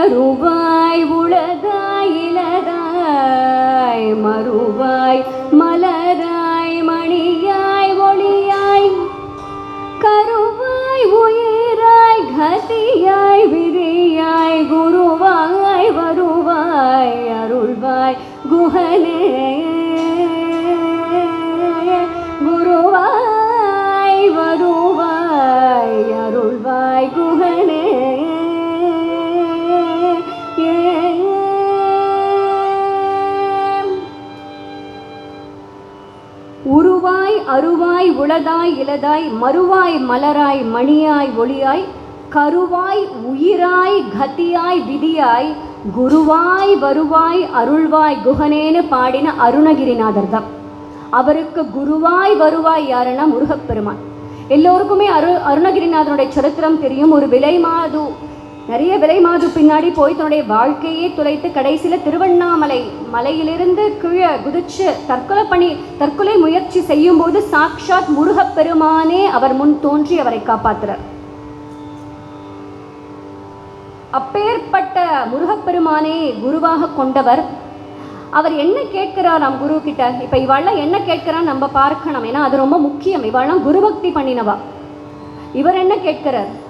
மலருவாய் உளதாய் இலதாய் மறுவாய் மலராய் மணியாய் ஒளியாய் கருவாய் உயிராய் கதியாய் விதியாய் குருவாய் வருவாய் அருள்வாய் குஹனே கருவாய் உளதாய் இலதாய் மறுவாய் மலராய் மணியாய் ஒளியாய் கருவாய் உயிராய் கதியாய் விதியாய் குருவாய் வருவாய் அருள்வாய் குஹனேன்னு பாடின அருணகிரிநாதர் தான் அவருக்கு குருவாய் வருவாய் யாருன்னா முருகப்பெருமான்? எல்லோருக்குமே அரு அருணகிரிநாதனுடைய சரித்திரம் தெரியும். ஒரு விலை மாது நிறைய விலை மாது பின்னாடி போய் தன்னுடைய வாழ்க்கையே துளைத்து கடைசியில் திருவண்ணாமலை மலையிலிருந்து கீழே குதிச்சு தற்கொலை பணி தற்கொலை முயற்சி செய்யும்போது சாக்ஷாத் முருகப்பெருமானே அவர் முன் தோன்றி அவரை காப்பாற்றுறார். அப்பேற்பட்ட முருகப்பெருமானே குருவாக கொண்டவர். அவர் என்ன கேட்கிறார் நம் குரு கிட்ட? இப்ப இவாள்லாம் என்ன கேட்கிறார் நம்ம பார்க்கணும். ஏன்னா அது ரொம்ப முக்கியம். இவாள்லாம் குருபக்தி பண்ணினவா. இவர் என்ன கேட்கிறார்?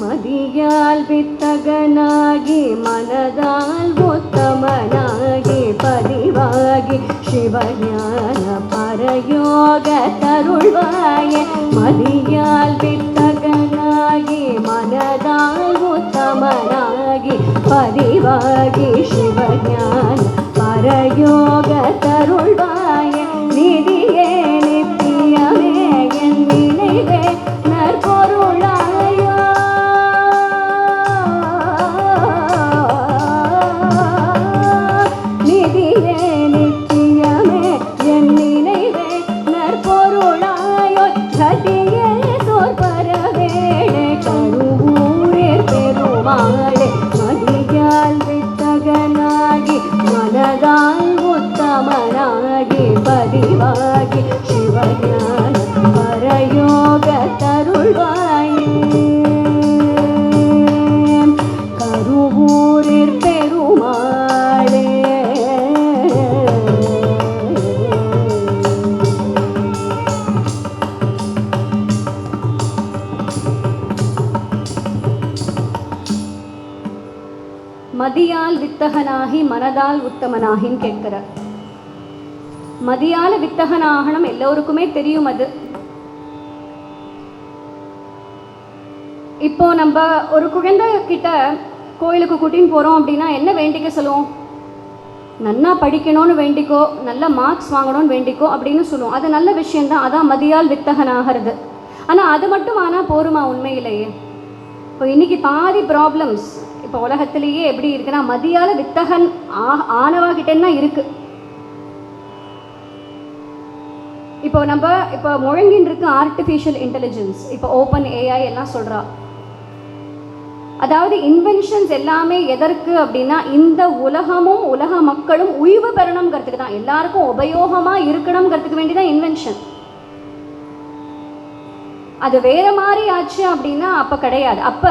மதியால் வித்தகனாகி மனதால் உத்தமனாகி பதிவாகி சிவஞான பரயோக தருள்வாய. மதியால் வித்தகனாகி மனதால் உத்தமனாகி பதிவாகி சிவஞான பரயோக தருள்வாய. மதியால் வித்தகனாகி மனதால் உத்தமனாகின்னு கேட்கிறார் மதியால வித்தகனாகணும் எல்லோருக்குமே தெரியும் அது. இப்போ நம்ம ஒரு குழந்தை கிட்ட கோயிலுக்கு கூட்டின்னு போறோம் அப்படின்னா என்ன வேண்டிக்க சொல்லுவோம்? நல்லா படிக்கணும்னு வேண்டிக்கோ நல்ல மார்க்ஸ் வாங்கணும்னு வேண்டிக்கோ அப்படின்னு சொல்லுவோம். அது நல்ல விஷயம்தான். அதான் மதியால் வித்தகனாகிறது. ஆனால் அது மட்டும் ஆனால் போருமா உண்மையிலேயே? இப்போ இன்னைக்கு பாதி ப்ராப்ளம்ஸ் இப்போ உலகத்திலேயே எப்படி இருக்குன்னா மதியால வித்தகன் ஆ ஆனவாகிட்டேன்னா இருக்கு. இப்போ நம்ம இப்போ முழங்கின்னு இருக்கு ஆர்டிஃபிஷியல் இன்டெலிஜென்ஸ் இப்போ ஓப்பன் ஏஐ எல்லாம் சொல்றா. அதாவது இன்வென்ஷன்ஸ் எல்லாமே எதற்கு அப்படின்னா இந்த உலகமும் உலக மக்களும் உய்வு பெறணுங்கிறதுக்கு தான். எல்லாருக்கும் உபயோகமா இருக்கணுங்கிறதுக்கு வேண்டி தான் இன்வென்ஷன் அது வேற மாதிரி ஆச்சு அப்படின்னா அப்ப கிடையாது. அப்ப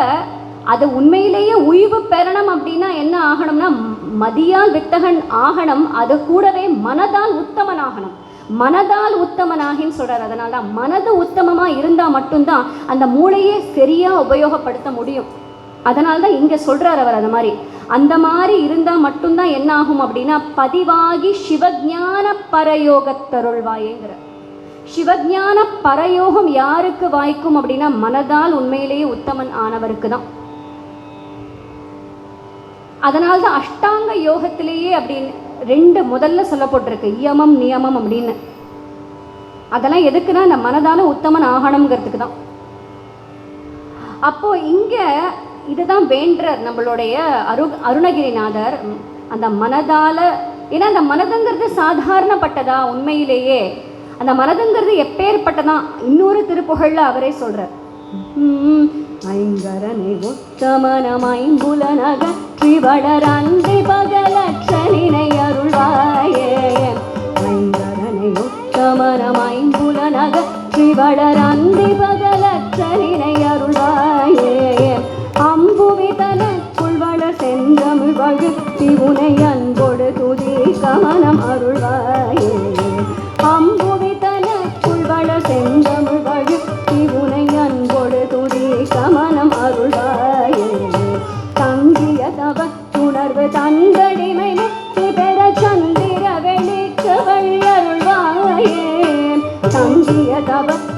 அது உண்மையிலேயே உய்வு பெறணும் அப்படின்னா என்ன ஆகணும்னா மதியால் வித்தகன் ஆகணும் அது கூடவே மனதால் உத்தமன் ஆகணும் மனதால் உத்தமனாகின்னு சொல்கிறார் அதனால தான் மனது உத்தமமாக இருந்தால் மட்டும்தான் அந்த மூளையே சரியாக உபயோகப்படுத்த முடியும். அதனால தான் இங்கே சொல்கிறார் அவர் அது மாதிரி. அந்த மாதிரி இருந்தால் மட்டும்தான் என்ன ஆகும் அப்படின்னா பதிவாகி சிவஞான பரயோகத்தருள்வாயேங்கிற சிவஞான பரயோகம் யாருக்கு வாய்க்கும் அப்படின்னா மனதால் உண்மையிலேயே உத்தமன் ஆனவருக்கு தான் அதனால தான் அஷ்டாங்க யோகத்திலேயே அப்படின்னு ரெண்டு முதல்ல சொல்லப்பட்டிருக்கு. இயமம் நியமம் அப்படின்னு. அதெல்லாம் எதுக்குன்னா இந்த மனதான உத்தமன் ஆகணுங்கிறதுக்கு தான். அப்போ இங்க இதுதான் வேண்டர் நம்மளுடைய அரு அருணகிரிநாதர் அந்த மனதால ஏன்னா அந்த மனதுங்கிறது சாதாரணப்பட்டதா உண்மையிலேயே. அந்த மனதுங்கிறது எப்பேற்பட்டதான் இன்னொரு திருப்புகழில் அவரே ஐங்கரனை உத்தமனமைம்புலனக திவளரன்றி பகலட்சனினை அருள்வாயே. ஐங்கரனை உத்தமனமைம்புலனக திவளரன்றி பகலட்சனினை அருள்வாயே. அம்புவிதனுள் வளர் செந்தமிழ் வழுத்தி உனை அன்போடு துதி கமனம் அருள்வாயே. தந்தடிமை முக்தி பெற சந்திர வெளிக்கு வள்ளருள்வாயே தங்கிய தவத்தை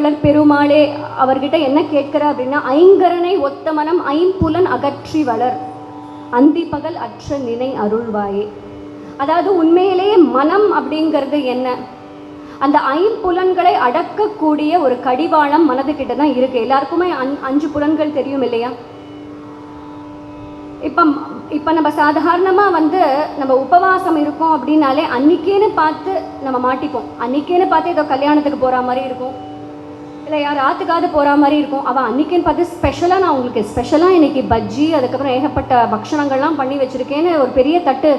கொங்கணகிரிக்குள் பெருமாளே அவர்கிட்ட என்ன கேட்கிற அப்படின்னா ஐங்கரனை ஒத்த மனம் ஐம்புலன் அகற்றி வளர். அந்தி பகல் அற்ற நினை அருள்வாயே. அதாவது உண்மையிலேயே மனம் அப்படிங்கிறது என்ன? அந்த ஐம்புலன்களை அடக்கக்கூடிய ஒரு கடிவாளம் மனதுக்கிட்ட தான் இருக்கு. எல்லாருக்குமே அஞ் அஞ்சு புலன்கள் தெரியும் இல்லையா? இப்போ இப்போ நம்ம சாதாரணமாக வந்து நம்ம உபவாசம் இருக்கோம் அப்படின்னாலே அன்னைக்கேன்னு பார்த்து நம்ம மாட்டிப்போம். அன்னைக்கேன்னு பார்த்து ஏதோ கல்யாணத்துக்கு போகிற மாதிரி இருக்கும். இல்லை யார் ஆற்றுக்காவது போகிற மாதிரி இருக்கும். அவள் அன்னைக்குன்னு பார்த்து ஸ்பெஷலாக நான் உங்களுக்கு ஸ்பெஷலாக இன்னைக்கு பஜ்ஜி அதுக்கப்புறம் ஏகப்பட்ட பக்ஷணங்கள்லாம் பண்ணி வச்சுருக்கேன்னு ஒரு பெரிய தட்டு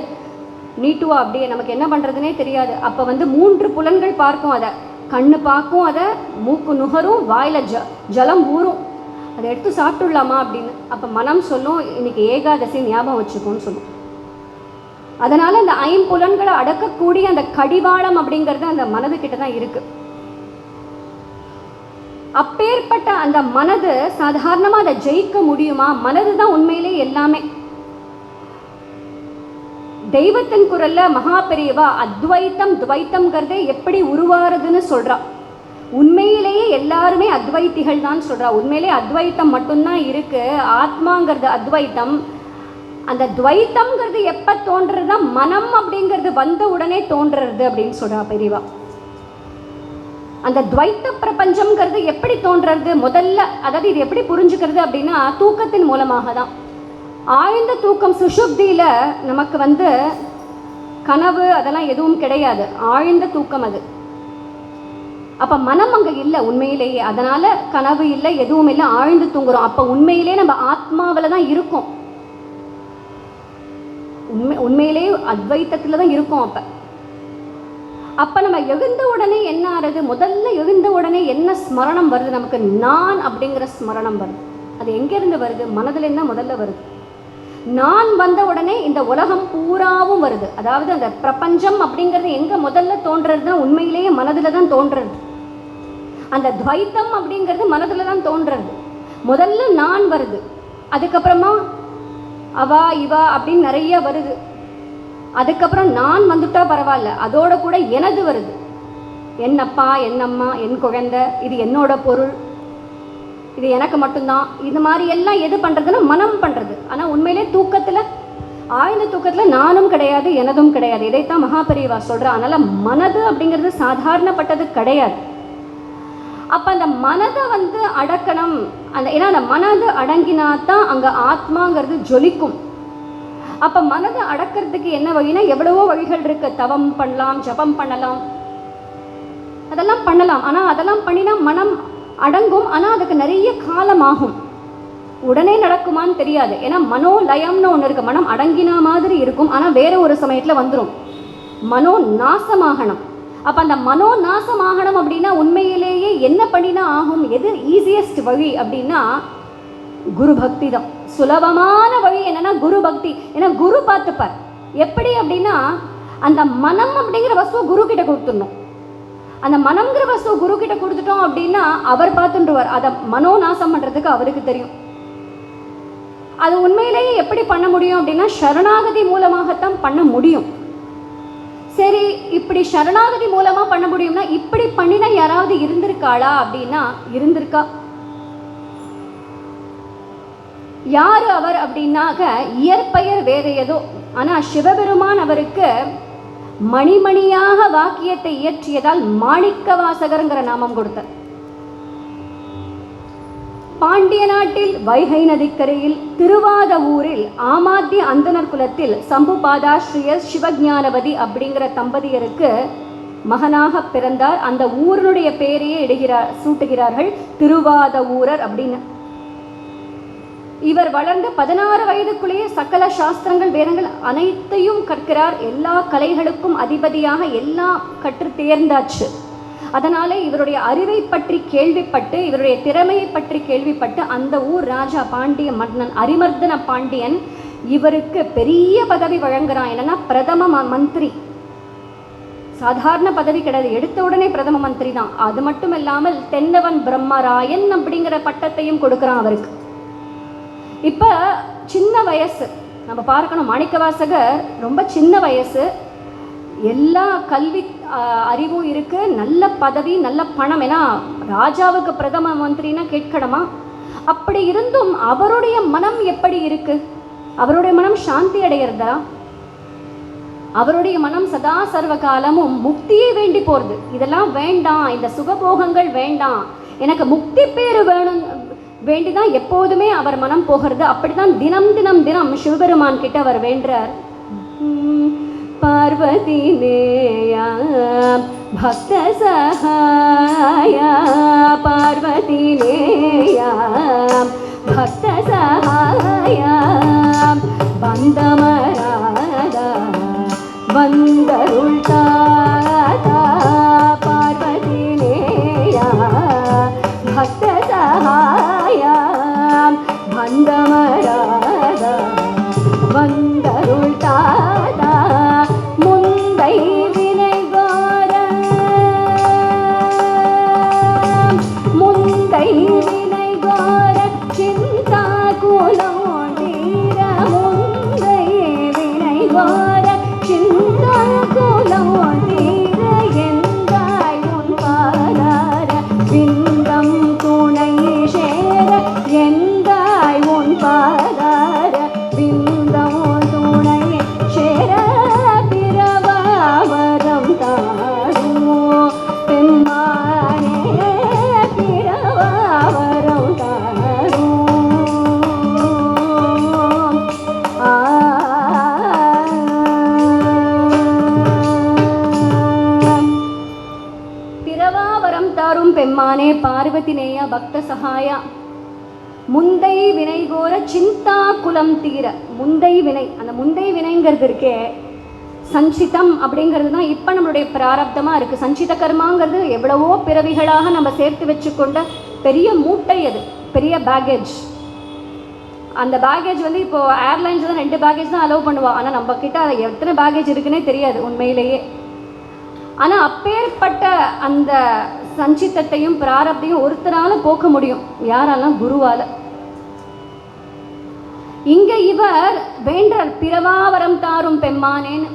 நீட்டுவா அப்படியே நமக்கு என்ன பண்ணுறதுனே தெரியாது. அப்போ வந்து மூன்று புலன்கள் பார்க்கும் அதை. கண்ணு பார்க்கும் அதை மூக்கு நுகரும் வாயில் ஜ ஜலம் ஊறும். அதை எடுத்து சாப்பிட்டுடலாமா அப்படின்னு. அப்போ மனம் சொல்லும் இன்னைக்கு ஏகாதசி ஞாபகம் வச்சுக்கோன்னு சொல்லும். அதனால் அந்த ஐம்புலன்களை அடக்கக்கூடிய அந்த கடிவாளம் அப்படிங்கிறது அந்த மனதுக்கிட்ட தான் இருக்குது அப்பேற்பட்ட அந்த மனது சாதாரணமாக அதை ஜெயிக்க முடியுமா? மனது தான் உண்மையிலே எல்லாமே. தெய்வத்தின் குரல்ல மகா பெரியவா அத்வைத்தம் துவைத்தம்ங்கிறதே எப்படி உருவாருதுன்னு சொல்றா. உண்மையிலேயே எல்லாருமே அத்வைத்திகள் தான் சொல்றா. உண்மையிலே அத்வைத்தம் மட்டும்தான் இருக்கு. ஆத்மாங்கிறது அத்வைத்தம். அந்த துவைத்தம்ங்கிறது எப்ப தோன்றுறதுனா மனம் அப்படிங்கிறது வந்த உடனே தோன்றுறது அப்படின்னு சொல்றா பெரியவா. அந்த துவைத்த பிரபஞ்சம்ங்கிறது எப்படி தோன்றுறது முதல்ல அதாவது இது எப்படி புரிஞ்சுக்கிறது அப்படின்னா தூக்கத்தின் மூலமாக தான் ஆழ்ந்த தூக்கம் சுஷுப்தியில் நமக்கு வந்து கனவு அதெல்லாம் எதுவும் கிடையாது. ஆழ்ந்த தூக்கம் அது. அப்போ மனம் அங்கே இல்லை உண்மையிலேயே. அதனால் கனவு இல்லை எதுவும் இல்லை ஆழ்ந்து தூங்குறோம். அப்போ உண்மையிலே நம்ம ஆத்மாவில் தான் இருக்கோம். உண்மை உண்மையிலேயே அத்வைத்தத்தில் தான் இருக்கோம் அப்போ. அப்போ நம்ம எழுந்த உடனே என்ன ஆறுது? முதல்ல எழுந்த உடனே என்ன ஸ்மரணம் வருது? நமக்கு நான் அப்படிங்கிற ஸ்மரணம் வருது. அது எங்கேருந்து வருது? மனதுல இருந்தா முதல்ல வருது. நான் வந்த உடனே இந்த உலகம் பூராவும் வருது. அதாவது அந்த பிரபஞ்சம் அப்படிங்கிறது எங்கே முதல்ல தோன்றதுன்னா உண்மையிலேயே மனதில் தான் தோன்றது. அந்த துவைத்தம் அப்படிங்கிறது மனதில் தான் தோன்றது. முதல்ல நான் வருது. அதுக்கப்புறமா அவா இவா அப்படின்னு நிறைய வருது. அதுக்கப்புறம் நான் வந்துட்டா பரவாயில்ல. அதோட கூட எனது வருது. என் அப்பா என் அம்மா என் குழந்தை இது என்னோட பொருள். இது எனக்கு மட்டும்தான். இது மாதிரி எல்லாம் எது பண்ணுறதுன்னா மனம் பண்ணுறது ஆனால் உண்மையிலே தூக்கத்தில் ஆழ்ந்த தூக்கத்தில் நானும் கிடையாது எனதும் கிடையாது. இதைத்தான் மகாபெரிவா சொல்கிறா அதனால் மனது அப்படிங்கிறது சாதாரணப்பட்டது கிடையாது. அப்போ அந்த மனதை வந்து அடக்கணும். அந்த ஏன்னா அந்த மனது அடங்கினா தான் அங்கே ஆத்மாங்கிறது ஜொலிக்கும். அப்போ மனதை அடக்கிறதுக்கு என்ன வழினா எவ்வளவோ வழிகள் இருக்கு. தவம் பண்ணலாம் ஜபம் பண்ணலாம். அதெல்லாம் பண்ணலாம். ஆனால் அதெல்லாம் பண்ணினா மனம் அடங்கும். ஆனால் அதுக்கு நிறைய காலம் ஆகும் உடனே நடக்குமான்னு தெரியாது. ஏன்னா மனோலயம்னு ஒன்று இருக்கு. மனம் அடங்கினா மாதிரி இருக்கும். ஆனால் வேற ஒரு சமயத்தில் வந்துடும் மனோ நாசமாகணும் அப்போ அந்த மனோ நாசமாகணும் அப்படின்னா உண்மையிலேயே என்ன பண்ணினா ஆகும்? எது ஈஸியஸ்ட் வழி அப்படின்னா குரு பக்தி தான். சுலபமான வழி என்னன்னா குரு பக்தி. ஏன்னா குரு பார்த்துப்பார். எப்படி அப்படின்னா அந்த மனம் அப்படிங்கிற வசுவை குரு கிட்ட கொடுத்துடணும். அந்த மனம்ங்கிற வசுவை குரு கிட்ட கொடுத்துட்டோம் அப்படின்னா அவர் பார்த்துட்டுருவார். அதை மனோ நாசம் பண்ணுறதுக்கு அவருக்கு தெரியும். அது உண்மையிலேயே எப்படி பண்ண முடியும் அப்படின்னா சரணாகதி மூலமாகத்தான் பண்ண முடியும். சரி இப்படி சரணாகதி மூலமா பண்ண முடியும்னா இப்படி பண்ணினா யாராவது இருந்திருக்காளா அப்படின்னா இருந்திருக்கா. யார் அவர் அப்படின்னாக்க இயற்பெயர் வேறு ஏதோ. ஆனா சிவபெருமான் அவருக்கு மணிமணியாக வாக்கியத்தை இயற்றியதால் மாணிக்க வாசகருங்கிற நாமம் கொடுத்தார். பாண்டிய நாட்டில் வைகை நதிக்கரையில் திருவாத ஊரில் ஆமாத்திய அந்தனர் குலத்தில் சம்பு பாதாஸ்ரீய சிவஞானவதி அப்படிங்கிற தம்பதியருக்கு மகனாக பிறந்தார். அந்த ஊரினுடைய பெயரையே இடுகிறார் சூட்டுகிறார்கள் திருவாத ஊரர் அப்படின்னு. இவர் வளர்ந்த பதினாறு வயதுக்குள்ளேயே சகல சாஸ்திரங்கள் வேதங்கள் அனைத்தையும் கற்கிறார். எல்லா கலைகளுக்கும் அதிபதியாக எல்லாம் கற்று தேர்ந்தாச்சு. அதனாலே இவருடைய அறிவை பற்றி கேள்விப்பட்டு இவருடைய திறமையை பற்றி கேள்விப்பட்டு அந்த ஊர் ராஜா பாண்டிய மன்னன் அரிமர்தன பாண்டியன் இவருக்கு பெரிய பதவி வழங்குறான். என்னன்னா பிரதம ம- மந்திரி. சாதாரண பதவி கிடையாது. எடுத்த உடனே பிரதம மந்திரி தான் அது மட்டும் இல்லாமல் தென்னவன் பிரம்மராயன் அப்படிங்கிற பட்டத்தையும் கொடுக்குறான் அவருக்கு. இப்போ சின்ன வயசு. நம்ம பார்க்கணும் மாணிக்கவாசகர் ரொம்ப சின்ன வயசு. எல்லா கல்வி அறிவும் இருக்குது நல்ல பதவி நல்ல பணம். ஏன்னா ராஜாவுக்கு பிரதம மந்திரினா கேட்கணுமா? அப்படி இருந்தும் அவருடைய மனம் எப்படி இருக்கு? அவருடைய மனம் சாந்தி அடையிறதா அவருடைய மனம் சதா சர்வ காலமும் முக்தியை வேண்டி போகிறது இதெல்லாம் வேண்டாம். இந்த சுகபோகங்கள் வேண்டாம். எனக்கு முக்தி பேர் வேணும் வேண்டிதான் எப்போதுமே அவர் மனம் போகிறது? அப்படிதான் தினம் தினம் தினம் சிவபெருமான் கிட்ட அவர் வேண்டார் பார்வதி நேயா பக்த சகாயா பார்வதி நேயா பக்த சகாயா பந்தமராதா வந்தருள் தாதா பார்வதி நேயா பக்த சகாயா பந்தமரா முந்தை வினை கோர சிந்தா குலம் தீர. முந்தை வினை அந்த முந்தை வினைங்கிறது இருக்கே. சஞ்சிதம் அப்படிங்கிறது தான் இப்போ நம்மளுடைய பிராரப்தமாக இருக்குது சஞ்சித கர்மாங்கிறது எவ்வளவோ பிறவிகளாக நம்ம சேர்த்து வச்சுக்கொண்ட பெரிய மூட்டை அது பெரிய பேகேஜ் அந்த பேகேஜ் வந்து இப்போ ஏர்லைன்ஸ் தான் ரெண்டு பேகேஜ் தான் அலோவ் பண்ணுவோம் ஆனால் நம்மக்கிட்ட அது எத்தனை பேகேஜ் இருக்குன்னே தெரியாது உண்மையிலேயே. ஆனால் அப்பேற்பட்ட அந்த சஞ்சித்தத்தையும் பிராரப்தையும் ஒருத்தரால போக்க முடியும். யாராலாம் குருவால்? இங்கே இவர் வேண்டர் பிறவாவரம் தாரும் பெம்மானேன்னு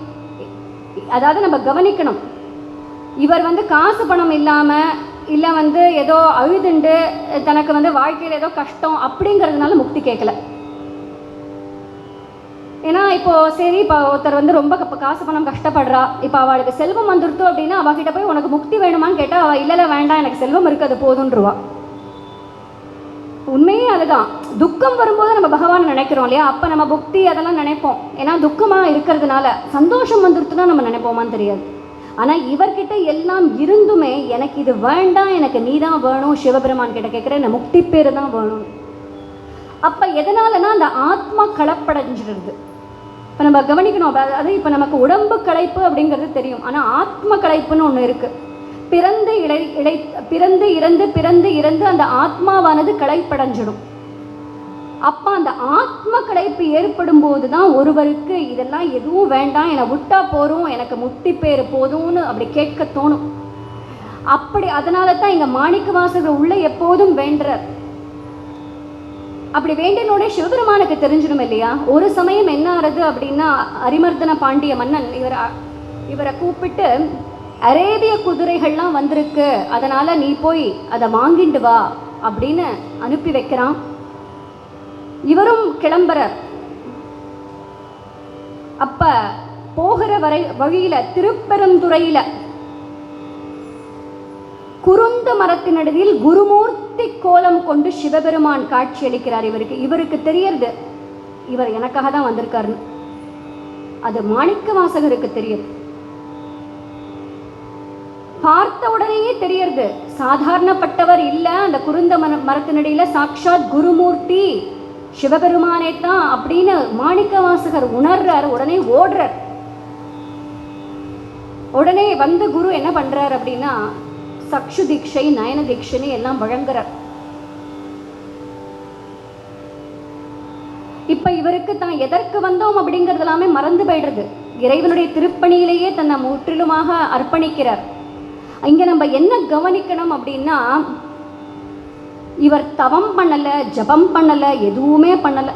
அதாவது நம்ம கவனிக்கணும். இவர் வந்து காசு பணம் இல்லாமல் இல்லை வந்து ஏதோ அழுதுண்டு தனக்கு வந்து வாழ்க்கையில் ஏதோ கஷ்டம் அப்படிங்கிறதுனால முக்தி கேட்கல. ஏன்னா இப்போ சரி இப்போ ஒருத்தர் வந்து ரொம்ப இப்போ காசு பணம் கஷ்டப்படுறா. இப்போ அவளுக்கு செல்வம் வந்துருத்து அப்படின்னா அவகிட்ட போய் உனக்கு முக்தி வேணுமான்னு கேட்டால் அவள் இல்லை இல்லை வேண்டாம் எனக்கு செல்வம் இருக்குது அது போதுன்றவா உண்மையே அதுதான். துக்கம் வரும்போது நம்ம பகவான் நினைக்கிறோம் இல்லையா? அப்போ நம்ம புக்தி அதெல்லாம் நினைப்போம். ஏன்னா துக்கமாக இருக்கிறதுனால சந்தோஷம் வந்துருத்துனா நம்ம நினைப்போமான்னு தெரியாது. ஆனால் இவர்கிட்ட எல்லாம் இருந்துமே எனக்கு இது வேண்டாம் எனக்கு நீ தான் வேணும் சிவபெருமான் கிட்ட கேட்குற இந்த முக்தி பேர் தான் வேணும். அப்போ எதனாலனா அந்த ஆத்மா கலப்படைஞ்சிருது. இப்போ நம்ம கவனிக்கணும் அதாவது அது இப்போ நமக்கு உடம்பு களைப்பு அப்படிங்கிறது தெரியும். ஆனால் ஆத்ம களைப்புன்னு ஒன்று இருக்குது பிறந்து இழை இழை பிறந்து இறந்து பிறந்து இறந்து அந்த ஆத்மாவானது களைப்படைஞ்சிடும். அப்போ அந்த ஆத்ம களைப்பு ஏற்படும் போது தான் ஒருவருக்கு இதெல்லாம் எதுவும் வேண்டாம் என்னை விட்டா போதும் எனக்கு முக்தி பேர் போதும்னு அப்படி கேட்க தோணும். அப்படி அதனால தான் இங்கே மாணிக்க வாசகர் உள்ள எப்போதும் வேண்டுறார். அப்படி வேண்டினோடனே சிவபெருமானுக்கு தெரிஞ்சிடும் இல்லையா? ஒரு சமயம் என்ன ஆறுது அப்படின்னா அரிமர்தன பாண்டிய மன்னன் இவரை இவரை கூப்பிட்டு அரேபிய குதிரைகள்லாம் வந்திருக்கு. அதனால் நீ போய் அதை வாங்கிண்டு வா அப்படின்னு அனுப்பி வைக்கிறான். இவரும் கிளம்புறார். அப்ப போகிற வரை வழியில திருப்பெருந்துறையில குருந்த மரத்தினடியில் குருமூர்த்தி கோலம் கொண்டு சிவபெருமான் காட்சி அளிக்கிறார் இவருக்கு. இவருக்கு தெரியறது. இவர் எனக்காக தான் வந்திருக்காருன்னு. அது மாணிக்க வாசகருக்கு தெரியுது பார்த்த உடனேயே தெரியறது சாதாரணப்பட்டவர் இல்லை அந்த குருந்த மர மரத்தினடியில் சாக்ஷாத் குருமூர்த்தி. சிவபெருமானே தான் அப்படின்னு மாணிக்க வாசகர் உணர்றார் உடனே ஓடுறார். உடனே வந்து குரு என்ன பண்ணுறார் அப்படின்னா சக்ஷு தீட்சை நயன தீட்சைன்னு எல்லாம் வழங்குறார். இப்போ இவருக்கு தான் எதற்கு வந்தோம் அப்படிங்கிறது எல்லாமே மறந்து போயிடுறது. இறைவனுடைய திருப்பணியிலேயே தன்னை முற்றிலுமாக அர்ப்பணிக்கிறார். இங்கே நம்ம என்ன கவனிக்கணும் அப்படின்னா இவர் தவம் பண்ணல ஜபம் பண்ணல எதுவுமே பண்ணலை.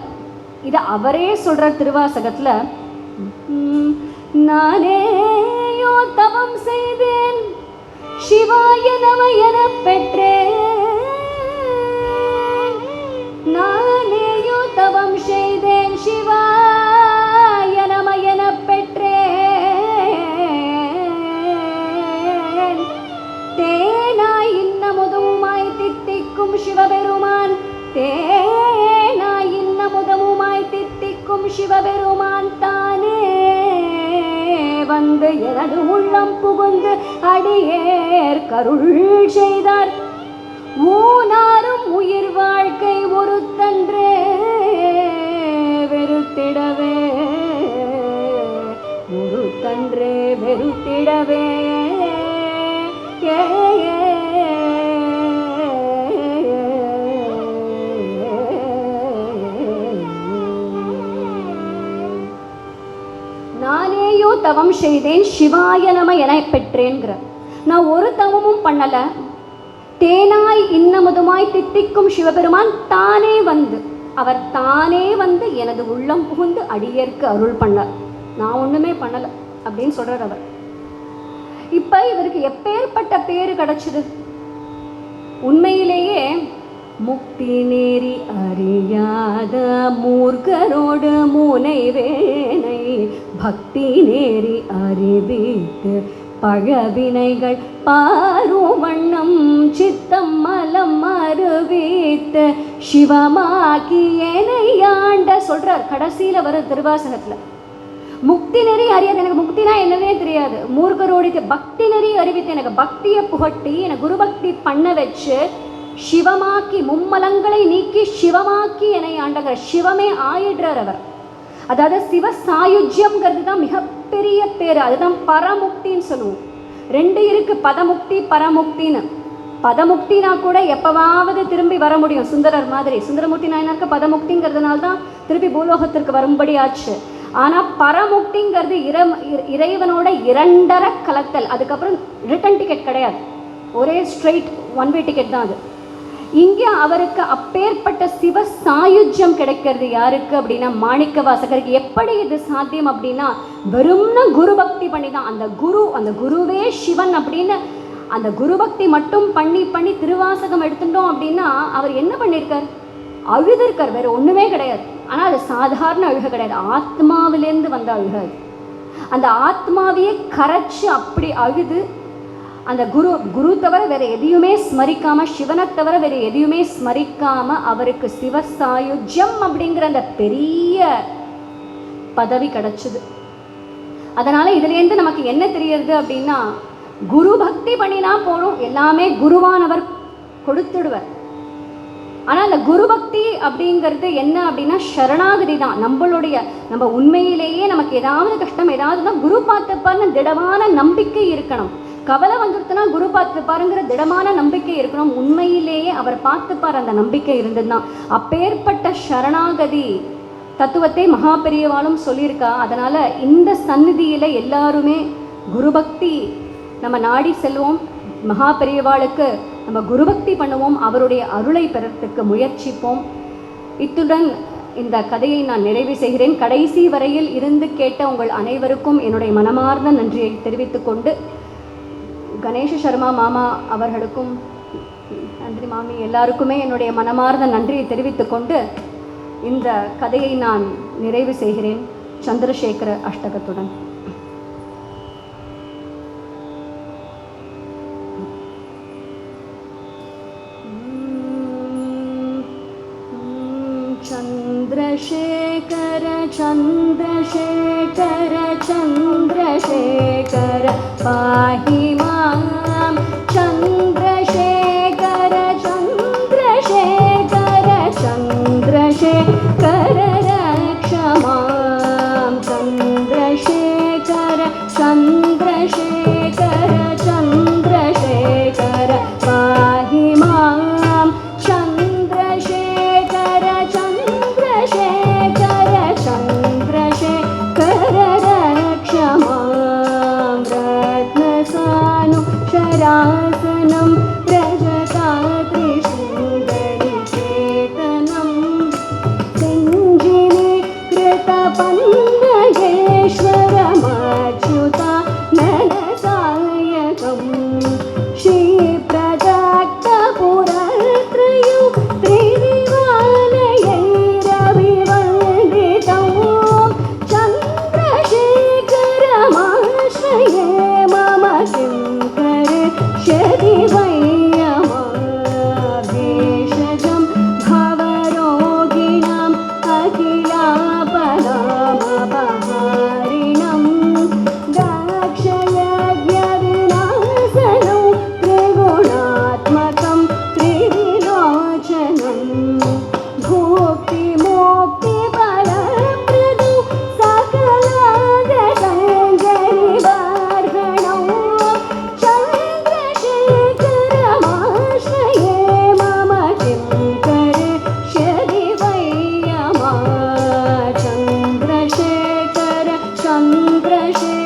இதை அவரே சொல்கிற திருவாசகத்தில் "உம், நானேயோ தவம் செய்தேன் சிவாய நம என பெற்றேன். நான் சிவபெருமான் தானே வந்து எனது உள்ளம் புகுந்து அடியேர் கருள் செய்தார். ஊனாரும் உயிர் வாழ்க்கை ஒரு தன்றே வெறுத்திடவே ஒருத்தன்றே வெறுத்திடவே. தவம் செய்தேன் சிவாய நம என பெற்றேன்கிற. நான் ஒரு தவமும் பண்ணல. தேனாய் இன்னமுதுமாய் தித்திக்கும் சிவபெருமான் தானே வந்து அவர் தானே வந்து எனது உள்ளம் புகுந்து அடியேற்கு அருள் பண்ணார். நான் ஒண்ணுமே பண்ணல அப்படின்னு சொல்றார் அவர். இப்ப இவருக்கு எப்பேற்பட்ட பேரு கிடைச்சது? உண்மையிலேயே முக்தி நேரி அறியாத மூர்க்கரோடு முனைவேனை பக்தி நேரி அறிவித்து பழவினைகள் பாரும் வண்ணம் சித்தம் மலம் அறிவித்து சிவமாக்கி என்னை ஆண்ட சொல்றார் கடைசியில வர திருவாசகத்துல. முக்தி நெறி அறியாது. எனக்கு முக்தினா என்னன்னே தெரியாது. மூர்க்கரோடு பக்தி நெறி அறிவித்து எனக்கு பக்தியை புகட்டி எனக்கு குரு பக்தி பண்ண வச்சு சிவமாக்கி மும்மலங்களை நீக்கி சிவமாக்கி என்னை ஆண்டகிற சிவமே ஆயிடுறார் அவர். அதாவது சிவ சாயுஜ்யம்ங்கிறது தான் மிகப்பெரிய பேர். அதுதான் பரமுக்தின்னு சொல்லுவோம். ரெண்டு இருக்கு பதமுக்தி பரமுக்தின்னு. பதமுக்தினா கூட எப்பவாவது திரும்பி வர முடியும். சுந்தரர் மாதிரி. சுந்தரமூர்த்தி நாயனாருக்கு பதமுக்திங்கிறதுனால தான் திருப்பி பூலோகத்திற்கு வரும்படி ஆச்சு. ஆனால் பரமுக்திங்கிறது இர இறைவனோட இரண்டரை கலத்தல். அதுக்கப்புறம் ரிட்டன் டிக்கெட் கிடையாது. ஒரே ஸ்ட்ரெயிட் ஒன் வே டிக்கெட் தான் அது. இங்கே அவருக்கு அப்பேற்பட்ட சிவ சாயுஜ்யம் கிடைக்கிறது யாருக்கு அப்படின்னா மாணிக்க வாசகருக்கு எப்படி இது சாத்தியம் அப்படின்னா வெறும்னா குரு பக்தி பண்ணி தான் அந்த குரு அந்த குருவே சிவன் அப்படின்னு அந்த குரு பக்தி மட்டும் பண்ணி பண்ணி திருவாசகம் எடுத்துட்டோம் அப்படின்னா அவர் என்ன பண்ணியிருக்கார் அழுதுருக்கார் வேற ஒன்றுமே கிடையாது. ஆனால் அது சாதாரண அழுக கிடையாது. ஆத்மாவிலேருந்து வந்த அழுக அந்த ஆத்மாவையே கரைச்சு அப்படி அழுது அந்த குரு குரு தவிர வேற எதையுமே ஸ்மரிக்காம சிவனை தவிர வேற எதையுமே ஸ்மரிக்காம அவருக்கு சிவசாயுஜ்யம் அப்படிங்கிற அந்த பெரிய பதவி கிடைச்சது. அதனால இதுலேருந்து நமக்கு என்ன தெரியறது அப்படின்னா குரு பக்தி பண்ணினா போதும் எல்லாமே குருவானவர் கொடுத்துடுவர். ஆனால் அந்த குரு பக்தி அப்படிங்கிறது என்ன அப்படின்னா சரணாகதி தான். நம்மளுடைய நம்ம உண்மையிலேயே நமக்கு ஏதாவது கஷ்டம் ஏதாவதுன்னா குரு பார்த்துப்பாருன்னு திடமான நம்பிக்கை இருக்கணும். கவலை வந்துருத்துனா குரு பார்த்துப்பாருங்கிற திடமான நம்பிக்கை இருக்கணும். உண்மையிலேயே அவர் பார்த்துப்பார் அந்த நம்பிக்கை இருந்ததுன்னா. அப்பேற்பட்ட சரணாகதி தத்துவத்தை மகா பெரியவாளும் சொல்லியிருக்கா. அதனால் இந்த சந்நிதியில் எல்லாருமே குருபக்தி நம்ம நாடி செல்வோம். மகா பெரியவாளுக்கு நம்ம குருபக்தி பண்ணுவோம். அவருடைய அருளை பெறத்துக்கு முயற்சிப்போம். இத்துடன் இந்த கதையை நான் நிறைவு செய்கிறேன். கடைசி வரையில் இருந்து கேட்ட உங்கள் அனைவருக்கும் என்னுடைய மனமார்ந்த நன்றியை தெரிவித்துக்கொண்டு கணேஷ சர்மா மாமா அவர்களுக்கும் நன்றி மாமி எல்லாருக்குமே என்னுடைய மனமார்ந்த நன்றியை தெரிவித்துக்கொண்டு இந்த கதையை நான் நிறைவு செய்கிறேன் சந்திரசேகர அஷ்டகத்துடன். चन्द्रशेखर चन्द्रशेखर चन्द्रशेखर पाहि मां चन्द्रशेखर சந்திரசே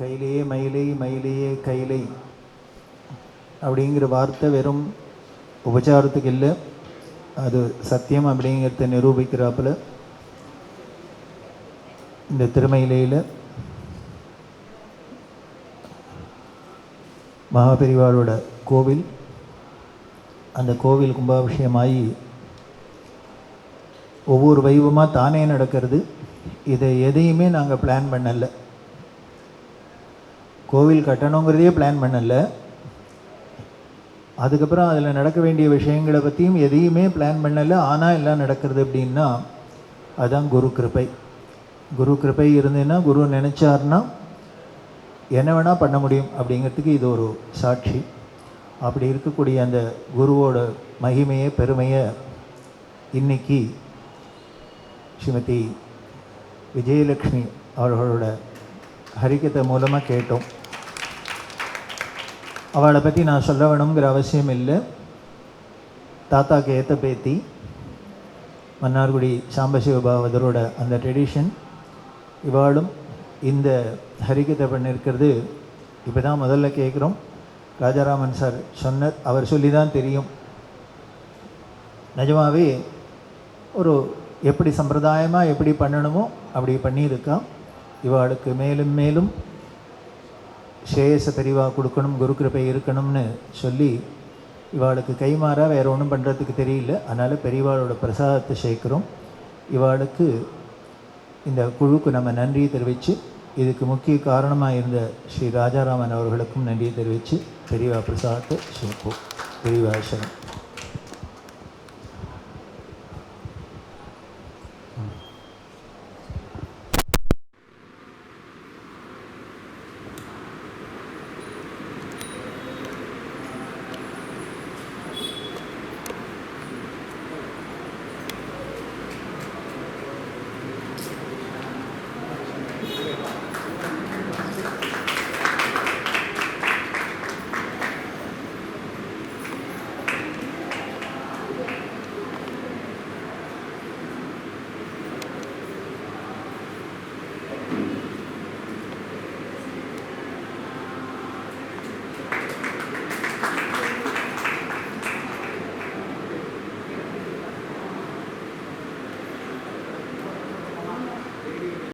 கையிலேயே மயிலை மயிலையே கைலை அப்படிங்கிற வார்த்தை வெறும் உபச்சாரத்துக்கு இல்லை. அது சத்தியம் அப்படிங்கிறத நிரூபிக்கிறாப்புல. இந்த திருமயிலையில் மகாபெரிவாளோட கோவில் அந்த கோவில் கும்பாபிஷேகமாகி ஒவ்வொரு வைபமாக தானே நடக்கிறது. இதை எதையுமே நாங்கள் பிளான் பண்ணலை. கோவில் கட்டணுங்கிறதையே பிளான் பண்ணலை. அதுக்கப்புறம் அதில் நடக்க வேண்டிய விஷயங்களை பற்றியும் எதையுமே பிளான் பண்ணலை. ஆனால் எல்லாம் நடக்கிறது அப்படின்னா அதுதான் குரு கிருபை. குரு கிருபை இருந்ததுன்னா குரு நினச்சார்னா என்ன வேணால் பண்ண முடியும் அப்படிங்கிறதுக்கு இது ஒரு சாட்சி. அப்படி இருக்கக்கூடிய அந்த குருவோட மகிமையை பெருமையை இன்னைக்கு ஸ்ரீமதி விஜயலக்ஷ்மி அவர்களோட ஹரிக்கத்தை மூலமாக கேட்டோம். அவளை பற்றி நான் சொல்ல வேணுங்கிற அவசியம் இல்லை தாத்தாக்கு ஏற்ற பேத்தி மன்னார்குடி சாம்பசிவபாவதரோட அந்த ட்ரெடிஷன் இவாளும் இந்த ஹரிக்கத்தை பண்ணியிருக்கிறது இப்போ தான் முதல்ல கேட்குறோம் ராஜாராமன் சார் சொன்னார் அவர் சொல்லி தான் தெரியும். நிஜமாகவே ஒரு எப்படி சம்பிரதாயமாக எப்படி பண்ணணுமோ அப்படி பண்ணியிருக்கா இவாளுக்கு மேலும் மேலும் ஸ்ரேயச தெரிவாக கொடுக்கணும் குரு கிருப்பை இருக்கணும்னு சொல்லி இவாளுக்கு கைமாறாக வேற ஒன்றும் பண்ணுறதுக்கு தெரியல. அதனால் பெரியவாளோட பிரசாதத்தை சேர்க்குறோம். இவாளுக்கு இந்த குழுக்கு நம்ம நன்றியை தெரிவித்து இதுக்கு முக்கிய காரணமாக இருந்த ஸ்ரீ ராஜாராமன் அவர்களுக்கும் நன்றியை தெரிவித்து பெரியவா பிரசாதத்தை சேர்ப்போம். பெரியவா சரணம்